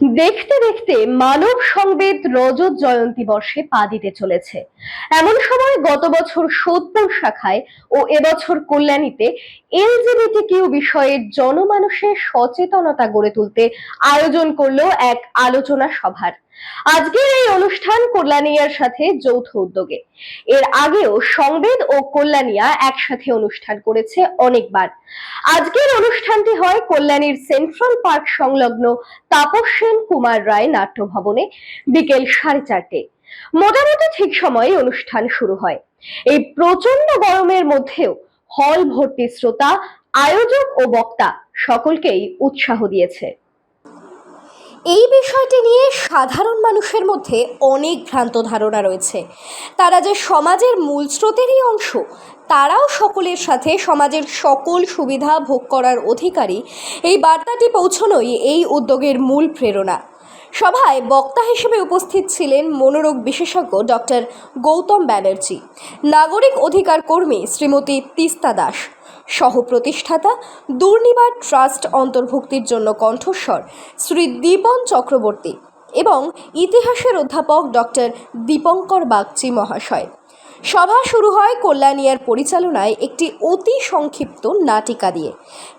দেখতে দেখতে মানব সংবেদ রজত জয়ন্তী বর্ষে পা দিতে চলেছে। এমন সময় গত বছর সোদপুর শাখায় ও এবছর কল্যাণীতে এলজিবিটি কিউ বিষয়ে জনমানুষের সচেতনতা গড়ে তুলতে আয়োজন করল এক আলোচনা সভার। আজকের এই অনুষ্ঠান কল্যাণিয়ার সাথে যৌথ উদ্যোগে। এর আগেও সংবেদ ও কল্যাণিয়া একসাথে অনুষ্ঠান করেছে অনেকবার। আজকের অনুষ্ঠানটি হয় কল্যাণীর সেন্ট্রাল পার্ক সংলগ্ন তাপস সেন কুমার রায় নাট্য ভবনে বিকেল সাড়ে চারটে। মোটামুটি ঠিক সময়ে অনুষ্ঠান শুরু হয়। এই প্রচণ্ড গরমের মধ্যেও হল ভর্তি শ্রোতা, আয়োজক ও বক্তা সকলকেই উৎসাহ দিয়েছে। এই বিষয়টি নিয়ে সাধারণ মানুষের মধ্যে অনেক ভ্রান্ত ধারণা রয়েছে। তারা যে সমাজের মূল স্রোতেরই অংশ, তারাও সকলের সাথে সমাজের সকল সুবিধা ভোগ করার অধিকারী এই বার্তাটি পৌঁছনোই এই উদ্যোগের মূল প্রেরণা। সভায় বক্তা হিসেবে উপস্থিত ছিলেন মনোরোগ বিশেষজ্ঞ ডক্টর গৌতম ব্যানার্জি। নাগরিক অধিকার কর্মী শ্রীমতী তিস্তা দাস। সহ প্রতিষ্ঠাতা দুর্নিবার ট্রাস্ট অন্তর্ভুক্তির জন্য কণ্ঠস্বর শ্রী দীপন চক্রবর্তী এবং ইতিহাসের অধ্যাপক ডক্টর দীপঙ্কর বাগচি মহাশয়। সভা শুরু হয় কল্যাণিয়ার পরিচালনায় একটি অতি সংক্ষিপ্ত নাটিকা দিয়ে।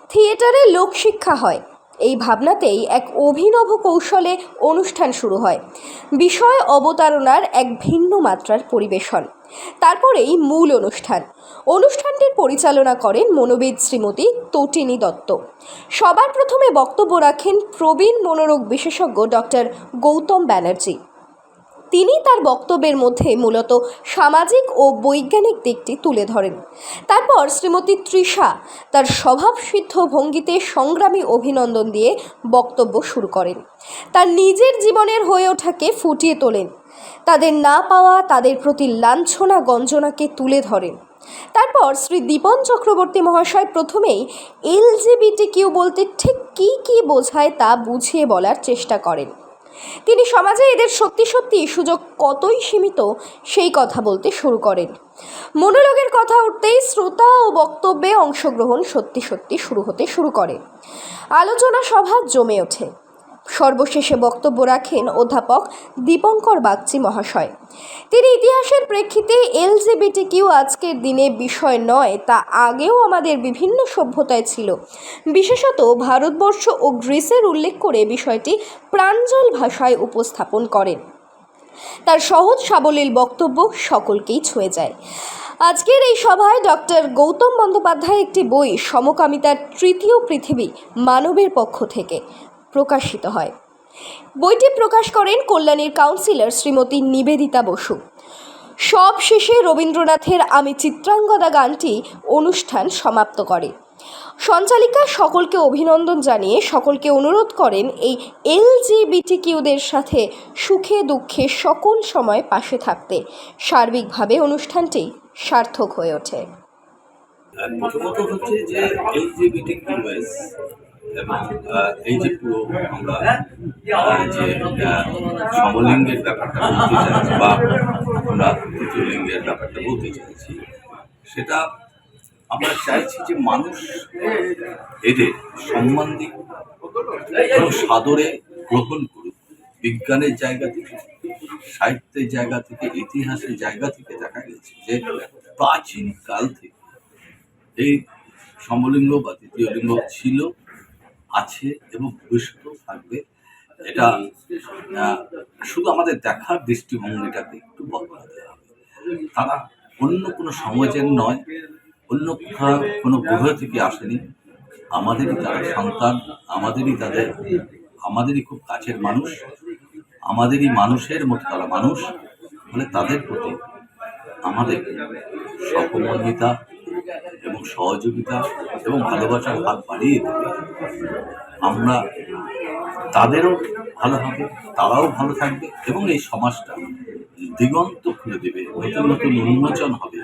থিয়েটারে লোকশিক্ষা হয়। এই ভাবনাতেই এক অভিনব কৌশলে অনুষ্ঠান শুরু হয়। বিষয় অবতারণার এক ভিন্ন মাত্রার পরিবেশন। তারপরেই মূল অনুষ্ঠান। অনুষ্ঠানটির পরিচালনা করেন মনোবিদ শ্রীমতী তটিনী দত্ত। সবার প্রথমে বক্তব্য রাখেন প্রবীণ মনোরোগ বিশেষজ্ঞ ডক্টর গৌতম ব্যানার্জি। তিনি তার বক্তব্যের মধ্যে মূলত সামাজিক ও বৈজ্ঞানিক দিকটি তুলে ধরেন। তারপর শ্রীমতী তৃষা তার স্বভাবসিদ্ধ ভঙ্গিতে সংগ্রামী অভিনন্দন দিয়ে বক্তব্য শুরু করেন। তার নিজের জীবনের হয়ে ওঠাকে ফুটিয়ে তোলেন। তাদের না পাওয়া, তাদের প্রতি লাঞ্ছনা, গঞ্জনাকে তুলে ধরেন। তারপর শ্রী দীপন চক্রবর্তী মহাশয় প্রথমেই এলজিবিটি কিউ বলতে ঠিক কী কী বোঝায় তা বুঝিয়ে বলার চেষ্টা করেন। তিনি সমাজে এদের সত্যি সত্যি সুযোগ কতই সীমিত সেই কথা বলতে শুরু করেন। মনোলোগের কথা উঠতেই শ্রোতা ও বক্তব্যে অংশগ্রহণ সত্যি সত্যি শুরু হতে শুরু করে। আলোচনা সভা জমে ওঠে। সর্বশেষে বক্তব্য রাখেন অধ্যাপক দীপঙ্কর বাগচি মহাশয়। তিনি ইতিহাসের প্রেক্ষিতে এলজিবিটি কিউ আজকের দিনে বিষয় নয়, তা আগেও আমাদের বিভিন্ন সভ্যতায় ছিল। বিশেষত ভারতবর্ষ ও গ্রিসের উল্লেখ করে বিষয়টি প্রাঞ্জল ভাষায় উপস্থাপন করেন। তার সহজ সাবলীল বক্তব্য সকলকেই ছুঁয়ে যায়। আজকের এই সভায় ডক্টর গৌতম বন্দ্যোপাধ্যায় একটি বই সমকামিতার তৃতীয় পৃথিবী মানবের পক্ষ থেকে। প্রকাশিত হয়। বইটি প্রকাশ করেন কল্যাণীর কাউন্সিলর শ্রীমতী নিবেদিতা বসু। সব শেষে রবীন্দ্রনাথের আমি চিত্রাঙ্গদা গানটি অনুষ্ঠান সমাপ্ত করে। সঞ্চালিকা সকলকে অভিনন্দন জানিয়ে সকলকে অনুরোধ করেন এই এলজিবিটি কিউদের সাথে সুখে দুঃখে সকল সময় পাশে থাকতে। সার্বিকভাবে অনুষ্ঠানটি সার্থক হয়ে ওঠে। এবং এই যে পুরো আমরা যে সমলিঙ্গের ব্যাপারটা বলতে চাইছি বা আমরা তৃতীয় লিঙ্গের ব্যাপারটা বলতে চাইছি, সেটা আমরা চাইছি যে মানুষ, এদের সম্মান দিক, এবং সাদরে গ্রহণ করুক। বিজ্ঞানের জায়গা থেকে, সাহিত্যের জায়গা থেকে, ইতিহাসের জায়গা থেকে দেখা গেছে যে প্রাচীন কাল থেকে এই সমলিঙ্গ বা তৃতীয় লিঙ্গ ছিল। আছে এবং ভবিষ্যতেও থাকবে। এটা শুধু আমাদের দেখার দৃষ্টিভঙ্গিটাকে একটু বদলাতে হবে। তারা অন্য কোনো সমাজের নয়, অন্য কোথাও কোনো গ্রহ থেকে আসেনি। আমাদেরই তারা সন্তান, আমাদেরই তাদের, আমাদেরই খুব কাছের মানুষ, আমাদেরই মানুষের মতো তারা মানুষ। ফলে তাদের প্রতি আমাদের সহমর্মিতা এবং সহযোগিতা এবং ভালোবাসার হাত বাড়িয়ে দেবে। আমরা তাদেরও ভালো হবে, তারাও ভালো থাকবে এবং এই সমাজটা দিগন্ত খুলে দেবে, নতুন নতুন উন্মোচন হবে,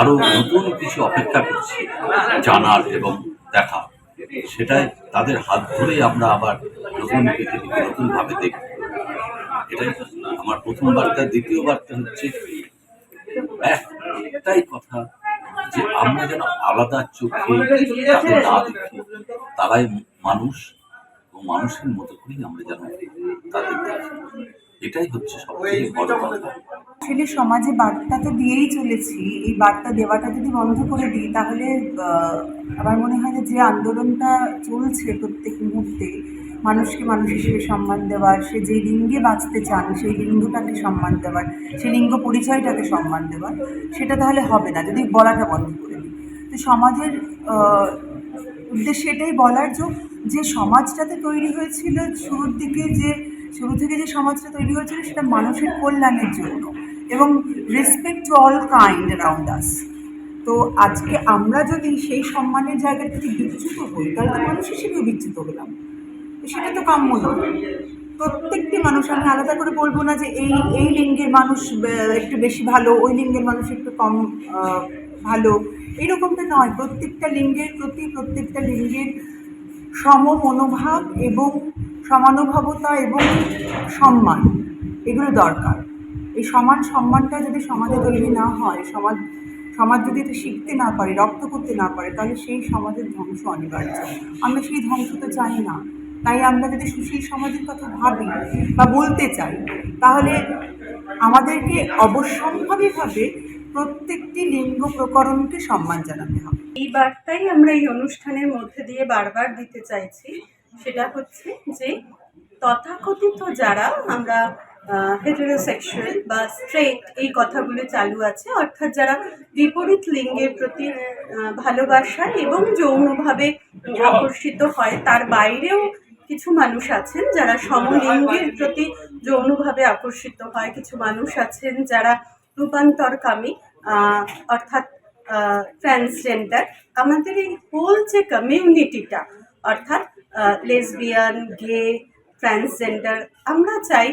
আরও নতুন কিছু অপেক্ষা করছে, জানার এবং দেখা সেটাই তাদের হাত ধরেই আমরা আবার নতুন পৃথিবীকে নতুনভাবে দেখব। এটাই আমার প্রথম বার্তা, দ্বিতীয় বার্তা হচ্ছে, একটাই কথা যে আমরা যেন আলাদা চোখে, তাদের না দেখি, তারাই মানুষ ও মানুষের মতো করেই আমরা যেন তাদের দেখি। এটাই হচ্ছে সবথেকে বড় কথা। আসলে সমাজে বার্তা তো দিয়েই চলেছি। এই বার্তা দেওয়াটা যদি বন্ধ করে দিই, তাহলে আমার মনে হয় যে যে আন্দোলনটা চলছে প্রত্যেক মুহূর্তে, মানুষকে মানুষ হিসেবে সম্মান দেওয়ার, সে যে লিঙ্গে বাঁচতে চান, সেই লিঙ্গটাকে সম্মান দেওয়ার, সেই লিঙ্গ পরিচয়টাকে সম্মান দেওয়ার, সেটা তাহলে হবে না, যদি বলাটা বন্ধ করে দিই। তো সমাজের উদ্দেশ্যে এটাই বলার যে যে সমাজটাতে তৈরি হয়েছিল শুরুর দিকে যে, শুরু থেকে যে সমাজটা তৈরি হয়েছিল সেটা মানুষের কল্যাণের জন্য এবং respect to all kind around us তো আজকে আমরা যদি সেই সম্মানের জায়গা থেকে বিচ্যুত হই, তাহলে তো মানুষ হিসেবেও বিচ্যুত হলাম। সেটা তো কাম্য নয়। প্রত্যেকটি মানুষ, আমি আলাদা করে বলব না যে এই এই লিঙ্গের মানুষ একটু বেশি ভালো, ওই লিঙ্গের মানুষ একটু কম ভালো, এরকমটা নয়। প্রত্যেকটা লিঙ্গের প্রতি প্রত্যেকটা লিঙ্গের সম মনোভাব এবং সমানুভবতা এবং সম্মান, এগুলো দরকার। এই সমান সম্মানটা যদি সমাজে তৈরি না হয়, সমাজ সমাজ যদি এটা শিখতে না পারে, রপ্ত করতে না পারে, তাহলে সেই সমাজের ধ্বংস অনিবার্য। আমরা সেই ধ্বংস তো চাই না। তাই আমরা যদি সুশীল সমাজের কথা ভাবি বা বলতে চাই, তাহলে আমাদেরকে অবশ্যম্ভাবীভাবে প্রত্যেকটি লিঙ্গ প্রকরণকে সম্মান জানাতে হবে। এই বার্তাই আমরা এই অনুষ্ঠানের মধ্যে দিয়ে বারবার দিতে চাইছি। সেটা হচ্ছে যে, তথাকথিত যারা আমরা হেটেরোসেক্সুয়াল বা স্ট্রেট এই কথাগুলো চালু আছে, অর্থাৎ যারা বিপরীত লিঙ্গের প্রতি ভালোবাসা এবং যৌনভাবে আকর্ষিত হয়, তার বাইরেও কিছু মানুষ আছেন যারা সমলিঙ্গের প্রতি যৌনভাবে আকর্ষিত হয়। কিছু মানুষ আছেন যারা রূপান্তরকামী অর্থাৎ ট্রান্সজেন্ডার আমাদের এই হোল যে কমিউনিটিটা অর্থাৎ লেসবিয়ান গে ট্রান্সজেন্ডার আমরা চাই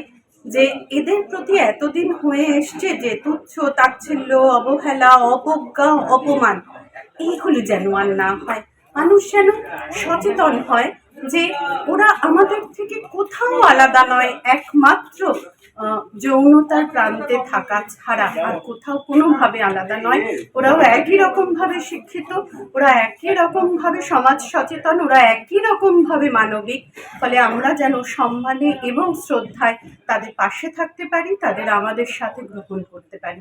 যে এদের প্রতি এতদিন হয়ে এসছে যে তুচ্ছ, তাচ্ছিল্য, অবহেলা, অবজ্ঞা, অপমান, এইগুলি যেন আর না হয়। মানুষ যেন সচেতন হয় যে ওরা আমাদের থেকে কোথাও আলাদা নয়, একমাত্র যৌনতার প্রান্তে থাকা ছাড়া আর কোথাও কোনোভাবে আলাদা নয়। ওরাও একই রকমভাবে শিক্ষিত, ওরা একই রকমভাবে সমাজ সচেতন, ওরা একই রকমভাবে মানবিক। ফলে আমরা যেন সম্মানে এবং শ্রদ্ধায় তাদের পাশে থাকতে পারি, তাদের আমাদের সাথে গ্রহণ করতে পারি।